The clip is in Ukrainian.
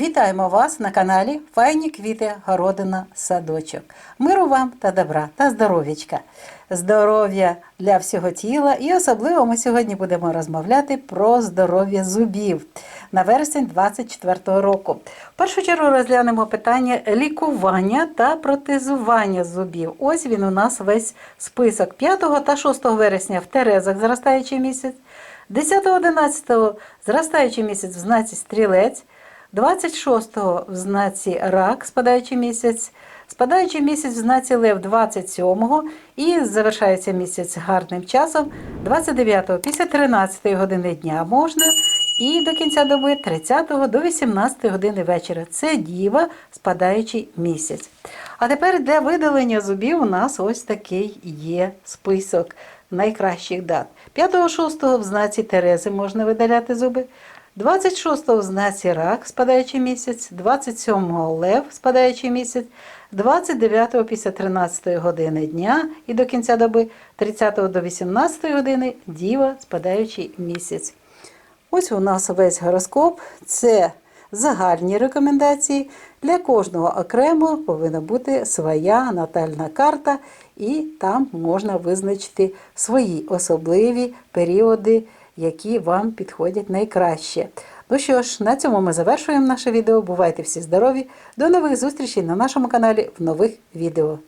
Вітаємо вас на каналі Файні квіти, городина, садочок. Миру вам та добра та здоров'ячка. Здоров'я для всього тіла і особливо ми сьогодні будемо розмовляти про здоров'я зубів на вересень 2024 року. В першу чергу розглянемо питання лікування та протезування зубів. Ось він у нас весь список 5 та 6 вересня в Терезах зростаючий місяць, 10-11 зростаючий місяць в знаці стрілець. 26-го в знаці рак, спадаючий місяць, спадаючий місяць в знаці Лев 27-го і завершається місяць гарним часом 29-го після 13-ї години дня можна. І до кінця доби 30 до 18 години вечора. Це діва, спадаючий місяць. А тепер для видалення зубів у нас ось такий є список найкращих дат. 5-6 в знаці Терези можна видаляти зуби. 26-го в знаці рак, спадаючий місяць, 27-го лев, спадаючий місяць, 29-го після 13 години дня і до кінця доби, 30-го до 18 години діва, спадаючий місяць. Ось у нас весь гороскоп. Це загальні рекомендації. Для кожного окремо повинна бути своя натальна карта, і там можна визначити свої особливі періоди, які вам підходять найкраще. Ну що ж, на цьому ми завершуємо наше відео. Бувайте всі здорові! До нових зустрічей на нашому каналі в нових відео.